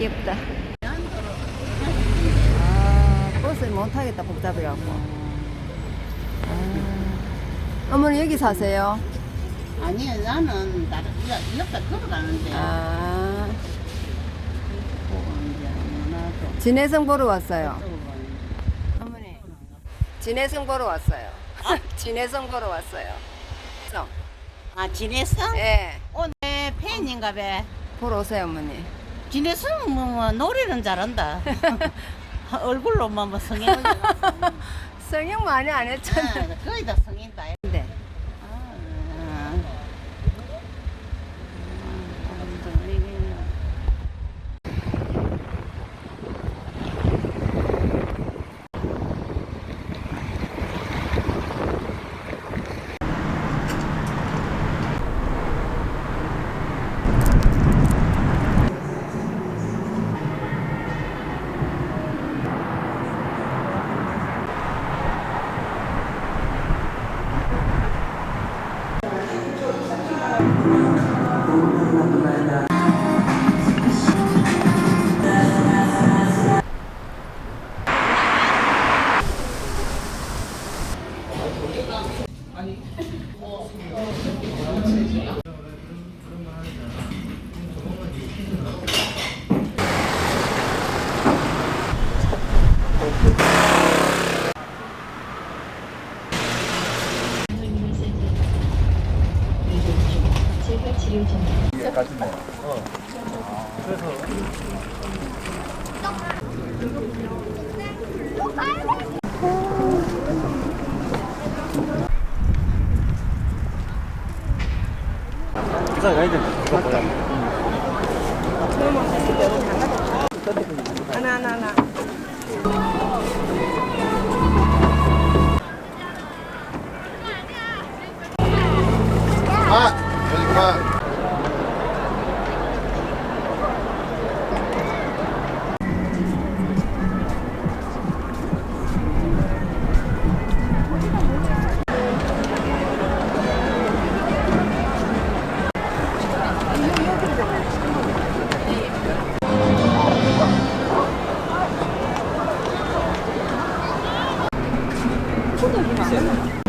귀엽다. 아, 버스를 못 타겠다, 복잡해갖고. 아, 어머니 여기 사세요? 아니 나는 다른 옆- 옆에 걸어가는데 아, 진해성 보러 왔어요. 또 어머니, 진해성 보러 왔어요. 진해성 보러 왔어요. 성. 아 진해성? 예, 오늘 팬인가 봐 보러 오세요, 어머니. 진해성 뭐, 뭐 노래는 잘한다 얼굴로만 뭐 성형 성형 많이 안 했잖아. 거의 다 성인다 부산 가야 돼. 이거 뭐야? 하나, 하나, 하나. 아, 여기 가 真的是麻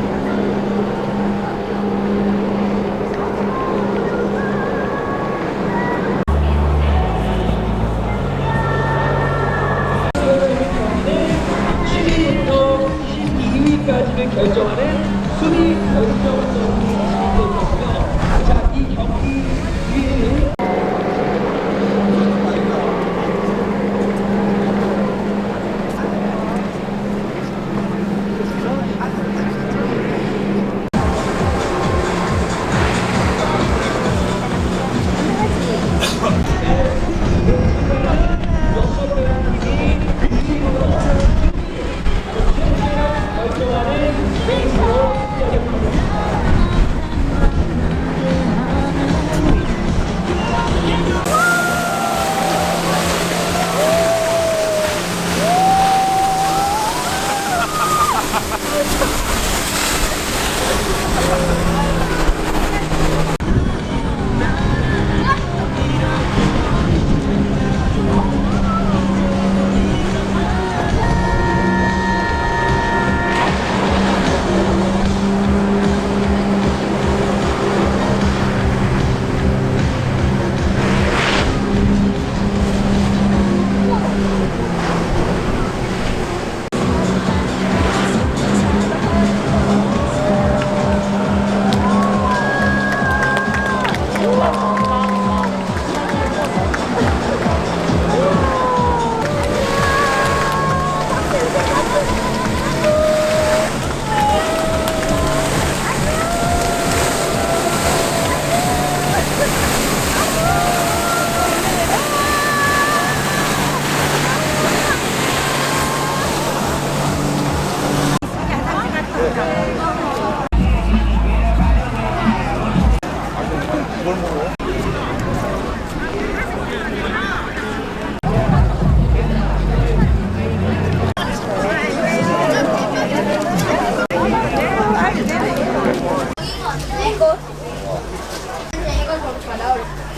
이거.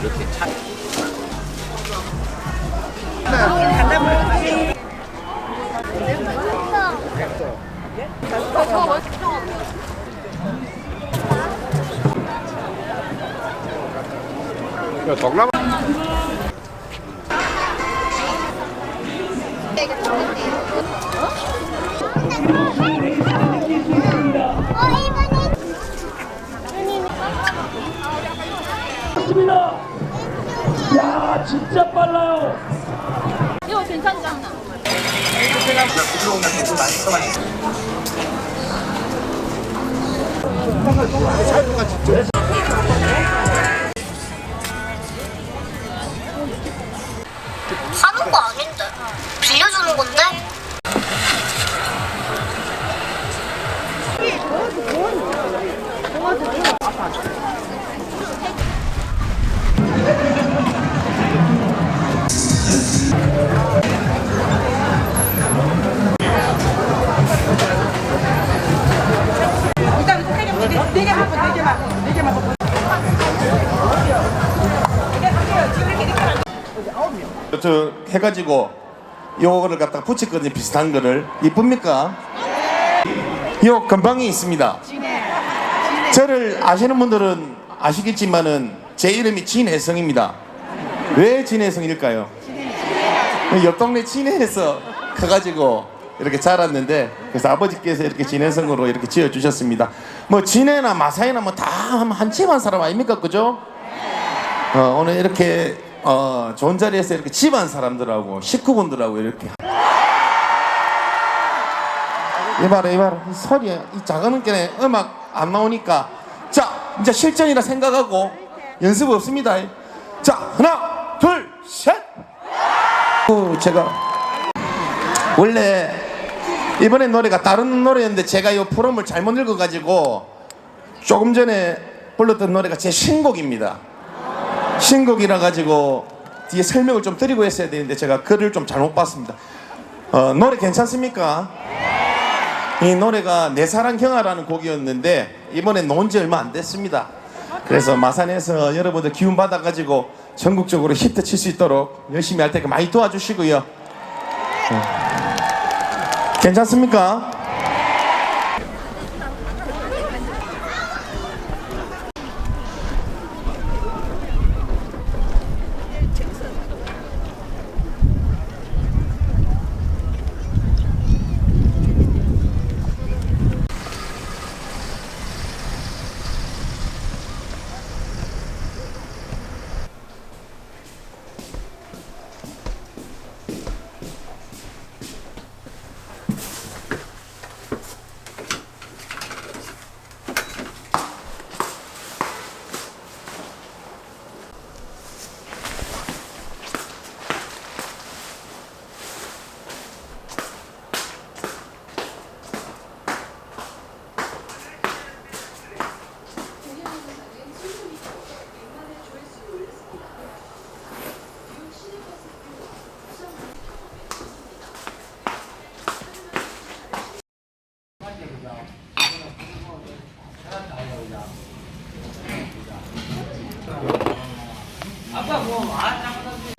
이렇게 차. 야, 덕남 사는 거 아닌데? 빌려주는 건데 저 해가지고 요거를 갖다가 붙였거든요. 비슷한 거를. 이쁩니까? 요 근방에 있습니다. 저를 아시는 분들은 아시겠지만은 제 이름이 진혜성입니다. 왜 진혜성일까요? 옆 동네 진해에서 커가지고 이렇게 자랐는데 그래서 아버지께서 이렇게 진해성으로 이렇게 지어 주셨습니다. 뭐 진해나 마사이나 뭐 다한 집안 사람 아닙니까? 그죠? 어, 오늘 이렇게 어, 좋은 자리에서 이렇게 집안 사람들하고 식구분들하고 이렇게. 이봐라 이봐라 이 소리 이 작은 게 음악 안 나오니까. 자 이제 실전이라 생각하고 연습 없습니다. 자 하나 둘셋! 제가 원래 이번에 노래가 다른 노래였는데 제가 이 프롬을 잘못 읽어가지고 조금 전에 불렀던 노래가 제 신곡입니다 신곡이라 가지고 뒤에 설명을 좀 드리고 했어야 되는데 제가 글을 좀 잘못 봤습니다. 어, 노래 괜찮습니까? 이 노래가 내 사랑 경아라는 곡이었는데 이번에 나온 지 얼마 안 됐습니다. 그래서 마산에서 여러분들 기운 받아 가지고 전국적으로 히트 칠 수 있도록 열심히 할 테니까 많이 도와주시고요. 어. 괜찮습니까? 아빠 뭐 아,